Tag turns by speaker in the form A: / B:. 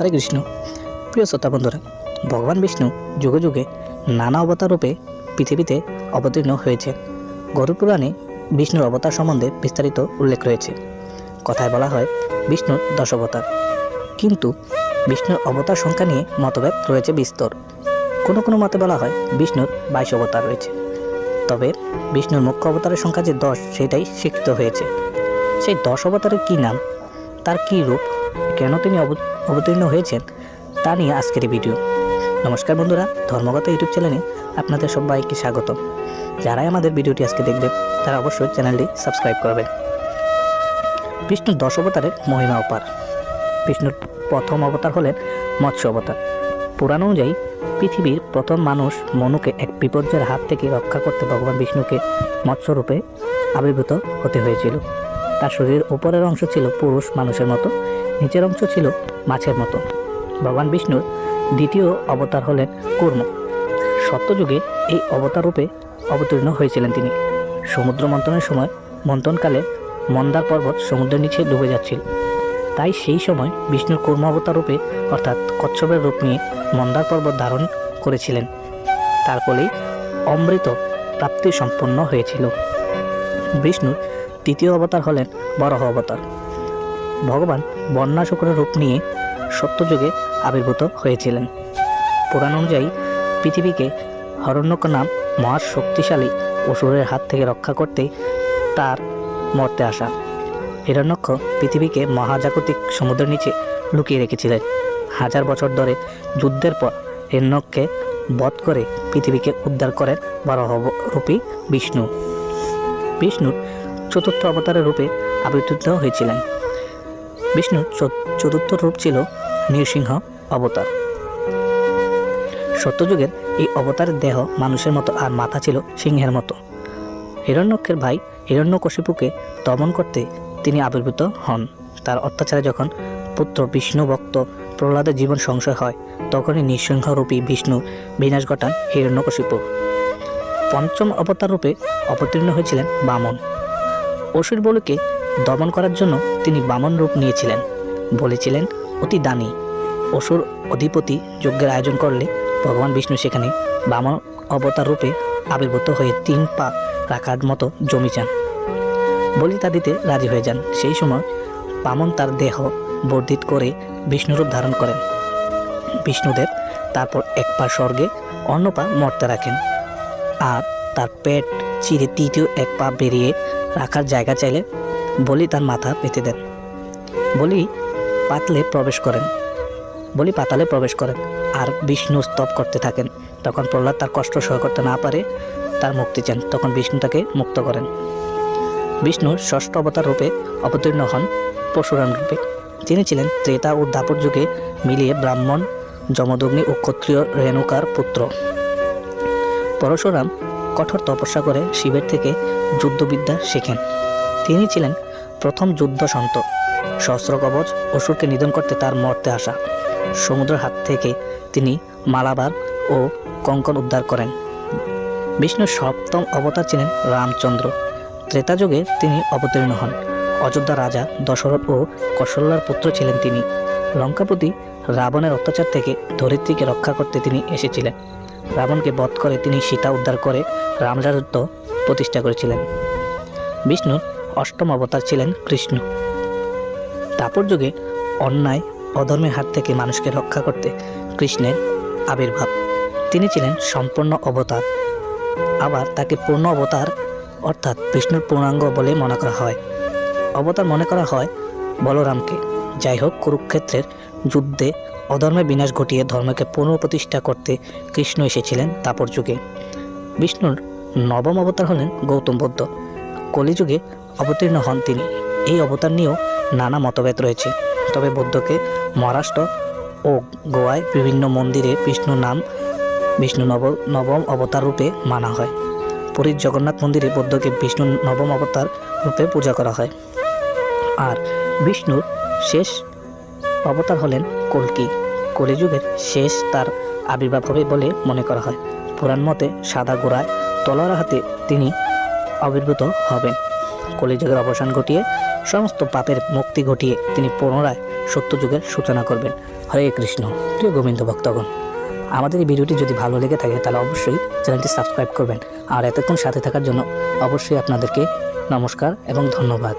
A: হরে কৃষ্ণ। প্রিয় শ্রোতা বন্ধুরা, ভগবান বিষ্ণু যুগে যুগে নানা অবতার রূপে পৃথিবীতে অবতীর্ণ হয়েছে। গরু পুরাণে বিষ্ণুর অবতার সম্বন্ধে বিস্তারিত উল্লেখ রয়েছে। কথায় বলা হয়, বিষ্ণুর দশ অবতার। কিন্তু বিষ্ণুর অবতার সংখ্যা নিয়ে মতভেদ রয়েছে বিস্তর। কোনো কোনো মতে বলা হয়, বিষ্ণুর বাইশ অবতার রয়েছে। তবে বিষ্ণুর মুখ্য অবতারের সংখ্যা যে দশ, সেটাই স্বীকৃত হয়েছে। সেই দশ অবতারের কী নাম, তার কী রূপ কেন তিনি অবতীর্ণ হয়েছেন, তা নিয়ে আজকের এই ভিডিও। নমস্কার বন্ধুরা, ধর্মগত ইউটিউব চ্যানেলে আপনাদের সবাইকে স্বাগত যারাই আমাদের ভিডিওটি আজকে দেখবেন, তারা অবশ্যই চ্যানেলটি সাবস্ক্রাইব করবেন। বিষ্ণুর দশ অবতারের মহিমা অপার। বিষ্ণুর প্রথম অবতার হলেন মৎস্য অবতার। পুরাণ অনুযায়ী, পৃথিবীর প্রথম মানুষ মনুকে এক বিপর্যয়ের হাত থেকে রক্ষা করতে ভগবান বিষ্ণুকে মৎস্যরূপে আবির্ভূত হতে হয়েছিল। তার শরীরের উপরের অংশ ছিল পুরুষ মানুষের মতো, নিচের অংশ ছিল মাছের মতো। ভগবান বিষ্ণুর দ্বিতীয় অবতার হলেন কর্ম। সত্যযুগে এই অবতার রূপে অবতীর্ণ হয়েছিলেন তিনি। সমুদ্র মন্থনের সময় মন্থনকালে মন্দার পর্বত সমুদ্রের নিচে ডুবে যাচ্ছিল। তাই সেই সময় বিষ্ণুর কুর্ম অবতার রূপে, অর্থাৎ কচ্ছপের রূপ নিয়ে মন্দার পর্বত ধারণ করেছিলেন। তার ফলেই অমৃত প্রাপ্তি সম্পন্ন হয়েছিল। বিষ্ণুর তৃতীয় অবতার হলেন বরাহ অবতার। ভগবান বন্যা শুক্রের রূপ নিয়ে সত্যযুগে আবির্ভূত হয়েছিলেন। পুরাণ অনুযায়ী পৃথিবীকে হরণ্যক নাম মহা শক্তিশালী অসুরের হাত থেকে রক্ষা করতে তার মর্তে আসা। হিরণ্যক্ষ পৃথিবীকে মহাজাগতিক সমুদ্রের নিচে লুকিয়ে রেখেছিলেন। হাজার বছর ধরে যুদ্ধের পর হিরণ্যককে বধ করে পৃথিবীকে উদ্ধার করেন বরাহরূপী বিষ্ণু। বিষ্ণুর চতুর্থ অবতারের রূপে আবির্ভূত হয়েছিলেন। বিষ্ণুর চতুর্থ রূপ ছিল নৃসিংহ অবতার। সত্যযুগের এই অবতারের দেহ মানুষের মতো আর মাথা ছিল সিংহের মতো। হিরণ্যক্ষের ভাই হিরণ্যকশিপুকে দমন করতে তিনি আবির্ভূত হন। তার অত্যাচারে যখন পুত্র বিষ্ণু ভক্ত প্রহ্লাদের জীবন সংশয় হয়, তখনই নৃসিংহরূপী বিষ্ণু বিনাশ ঘটান হিরণ্যকশিপু। পঞ্চম অবতার রূপে অবতীর্ণ হয়েছিলেন বামন। অসুর বলুকে দমন করার জন্য তিনি বামন রূপ নিয়েছিলেন। বলেছিলেন, অতি দানী অসুর অধিপতি যজ্ঞের আয়োজন করলে ভগবান বিষ্ণু সেখানে বামন অবতার রূপে আবির্ভূত হয়ে তিন পা রাখার মতো জমি চান। বলি তা দিতে রাজি হয়ে যান। সেই সময় বামন তার দেহ বর্ধিত করে বিষ্ণুরূপ ধারণ করেন। বিষ্ণুদেব তারপর এক পা স্বর্গে, অন্য পা মর্তে রাখেন। আর তার পেট চিরে তৃতীয় এক পা বেরিয়ে রাখার জায়গা চাইলে বলি তার মাথা পেতে দেন। বলি পাতলে প্রবেশ করেন। বলি পাতালে প্রবেশ করেন। আর বিষ্ণু স্তব করতে থাকেন। তখন প্রহ্লাদ তার কষ্ট সহ করতে না পারে তার মুক্তি চান। তখন বিষ্ণু তাকে মুক্ত করেন। বিষ্ণু ষষ্ঠ অবতার রূপে অবতীর্ণ হন, পরশুরাম রূপে। তিনি ছিলেন ত্রেতা ও দাপর যুগে মিলিয়ে ব্রাহ্মণ, যমদগ্নি ও ক্ষত্রিয় রেণুকার পুত্র। পরশুরাম কঠোর তপস্যা করে শিবের থেকে যুদ্ধবিদ্যা শেখেন। তিনি ছিলেন প্রথম যুদ্ধ সন্ত সহস্র কবচ অসুরকে নিধন করতে তার মর্তে আসা। সমুদ্রের হাত থেকে তিনি মালাবার ও কঙ্কন উদ্ধার করেন। বিষ্ণুর সপ্তম অবতার ছিলেন রামচন্দ্র। ত্রেতা যুগে তিনি অবতীর্ণ হন। অযোধ্যা রাজা দশরথ ও কৌশল্যার পুত্র ছিলেন তিনি। লঙ্কাপতি রাবণের অত্যাচার থেকে ধরিত্রীকে রক্ষা করতে তিনি এসেছিলেন। রাবণকে বধ করে তিনি সীতা উদ্ধার করে রামরাজত্ব প্রতিষ্ঠা করেছিলেন। বিষ্ণুর অষ্টম অবতার ছিলেন কৃষ্ণ। তাপর যুগে অন্যায়, অধর্মের হাত থেকে মানুষকে রক্ষা করতে কৃষ্ণের আবির্ভাব। তিনি ছিলেন সম্পূর্ণ অবতার। আবার তাকে পূর্ণ অবতার অর্থাৎ বিষ্ণুর পূর্ণাঙ্গ বলে মনে করা হয়। অবতার মনে করা হয় বলরামকে। যাই হোক কুরুক্ষেত্রের যুদ্ধে অধর্মের বিনাশ ঘটিয়ে ধর্মকে পুনঃপ্রতিষ্ঠা করতে কৃষ্ণ এসেছিলেন তাপর যুগে। বিষ্ণুর নবম অবতার হলেন গৌতম বুদ্ধ। কলিযুগে অবতীর্ণ হন তিনি। এই অবতার নিয়েও নানা মতভেদ রয়েছে। তবে বুদ্ধকে মহারাষ্ট্র ও গোয়ায় বিভিন্ন মন্দিরে বিষ্ণু নাম বিষ্ণু নব, নবম অবতার রূপে মানা হয়। পুরীর জগন্নাথ মন্দিরে বুদ্ধকে বিষ্ণু নবম অবতার রূপে পূজা করা হয়। আর বিষ্ণুর শেষ অবতার হলেন কলকি। কলিযুগের শেষ তার আবির্ভাব হবে বলে মনে করা হয়। পুরাণ মতে সাদা গোড়ায় তলার হাতে তিনি আবির্ভূত হবেন। কলিযুগের অবসান ঘটিয়ে সমস্ত পাপের মুক্তি ঘটিয়ে তিনি পুনরায় সত্যযুগের সূচনা করবেন। হরে কৃষ্ণ। প্রিয় গোবিন্দ ভক্তগণ, আমাদের এই ভিডিওটি যদি ভালো লেগে থাকে, তাহলে অবশ্যই চ্যানেলটি সাবস্ক্রাইব করবেন। আর এতক্ষণ সাথে থাকার জন্য অবশ্যই আপনাদেরকে নমস্কার এবং ধন্যবাদ।